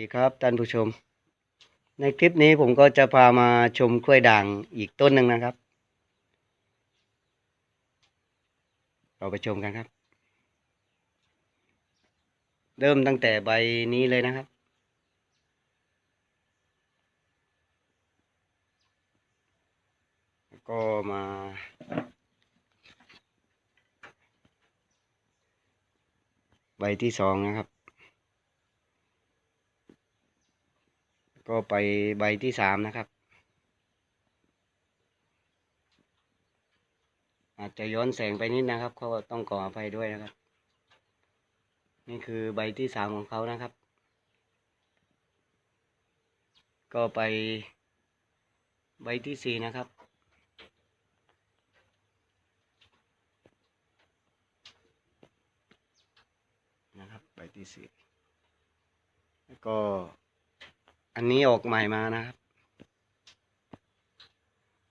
ดีครับท่านผู้ชม ในคลิปนี้ผมก็จะพามาชมกล้วยด่างอีกต้นหนึ่งนะครับ เราไปชมกันครับ เริ่มตั้งแต่ใบนี้เลยนะครับ ก็มาใบที่สองนะครับ ก็ไปใบที่สามนะครับ อาจจะย้อนแสงไปนิดนะครับเขาต้องขออภัยด้วยนะครับ นี่คือใบที่สามของเขานะครับ ก็ไปใบที่สี่นะครับนะครับใบที่สี่แล้วก็ อันนี้ออกใหม่มานะครับ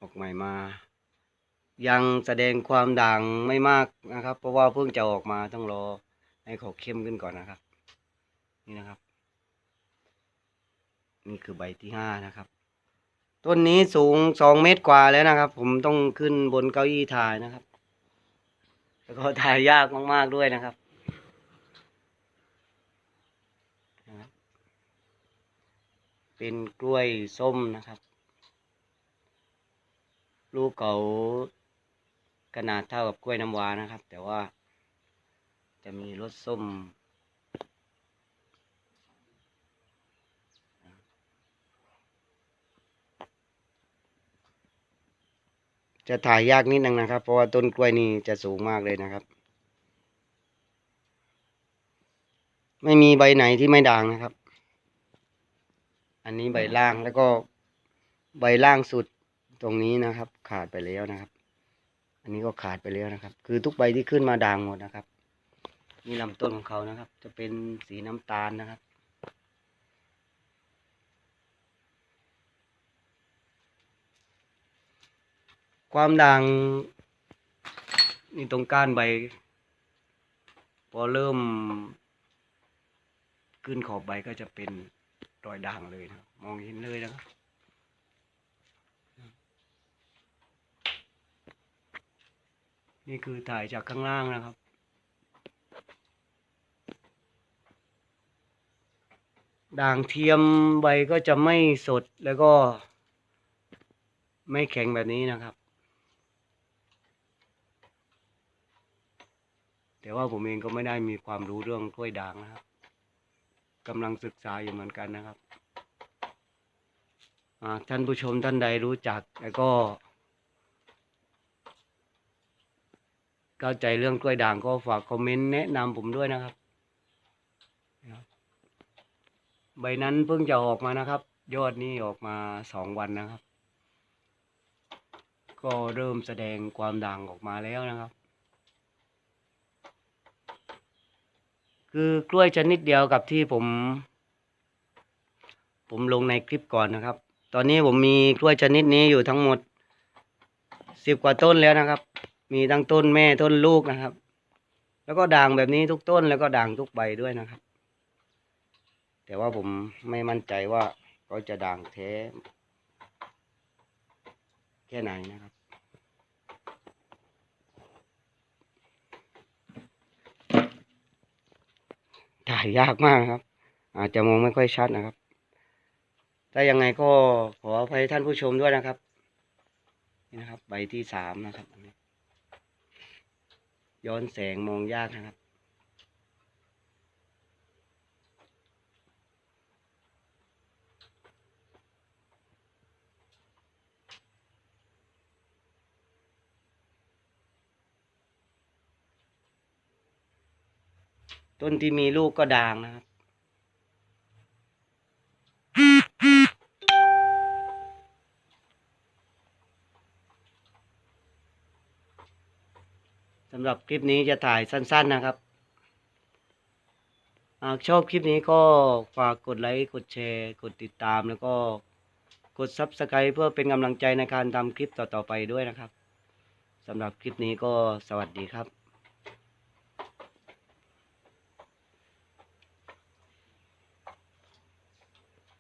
ออกใหม่มา ยังแสดงความด่างไม่มากนะครับ เพราะว่าเพิ่งจะออกมาต้องรอให้เขาเข้มขึ้นก่อนนะครับ นี่นะครับ นี่คือใบที่ห้านะครับ ต้นนี้สูงสองเมตรกว่าแล้วนะครับ ผมต้องขึ้นบนเก้าอี้ถ่ายนะครับ แล้วก็ถ่ายยากมากๆด้วยนะครับ เป็นกล้วยส้มนะครับ ลูกเขาขนาดเท่ากับกล้วยน้ำว้านะครับ แต่ว่าจะมีรสส้ม จะถ่ายยากนิดนึงนะครับ เพราะว่าต้นกล้วยนี่จะสูงมากเลยนะครับ ไม่มีใบไหนที่ไม่ด่างนะครับ อันนี้ใบล่างแล้วก็ใบล่างสุดตรงนี้นะครับ ขาดไปแล้วนะครับ อันนี้ก็ขาดไปแล้วนะครับ คือทุกใบที่ขึ้นมาด่างหมดนะครับนี่ลำต้นของเขานะครับ จะเป็นสีน้ำตาลนะครับ ความด่างนี่ตรงก้านใบ พอเริ่มขึ้นขอบใบก็จะเป็น รอยด่างเลยนะมองเห็นเลยนะครับนี่คือถ่ายจากข้างล่างนะครับ ด่างเทียมใบก็จะไม่สดแล้วก็ ไม่แข็งแบบนี้นะครับ แต่ว่าผมเองก็ไม่ได้มีความรู้เรื่องกล้วยด่างนะครับ กำลังศึกษาอยู่เหมือนกันนะครับท่านผู้ชมท่านใดรู้จักแล้วก็ เข้าใจเรื่องกล้วยด่างก็ฝากคอมเมนต์แนะนำผมด้วยนะครับ ใบนั้นเพิ่งจะออกมานะครับ ยอดนี่ออกมาสองวันนะครับ ก็เริ่มแสดงความด่างออกมาแล้วนะครับ คือกล้วยชนิดเดียวกับที่ผม ผมลงในคลิปก่อนนะครับ ตอนนี้ผมมีกล้วยชนิดนี้อยู่ทั้งหมดสิบกว่าต้นแล้วนะครับ มีทั้งต้นแม่ต้นลูกนะครับ แล้วก็ด่างแบบนี้ทุกต้นแล้วก็ด่างทุกใบด้วยนะครับ แต่ว่าผมไม่มั่นใจว่าเขาจะด่างแท้แค่ไหนนะครับ ถ่ายยากมากนะครับ อาจจะมองไม่ค่อยชัดนะครับ ถ้ายังไงก็ขออภัยท่านผู้ชมด้วยนะครับ นี่นะครับ ใบที่สามนะครับ ย้อนแสงมองยากนะครับ ต้นที่มีลูกก็ด่างนะครับ สำหรับคลิปนี้จะถ่ายสั้น ๆนะครับ หากชอบคลิปนี้ก็ฝากกดไลค์ กดแชร์ กดติดตามแล้วก็กด Subscribe เพื่อเป็นกำลังใจในการทำคลิปต่อ ๆ ไปด้วยนะครับสำหรับคลิปนี้ก็สวัสดีครับ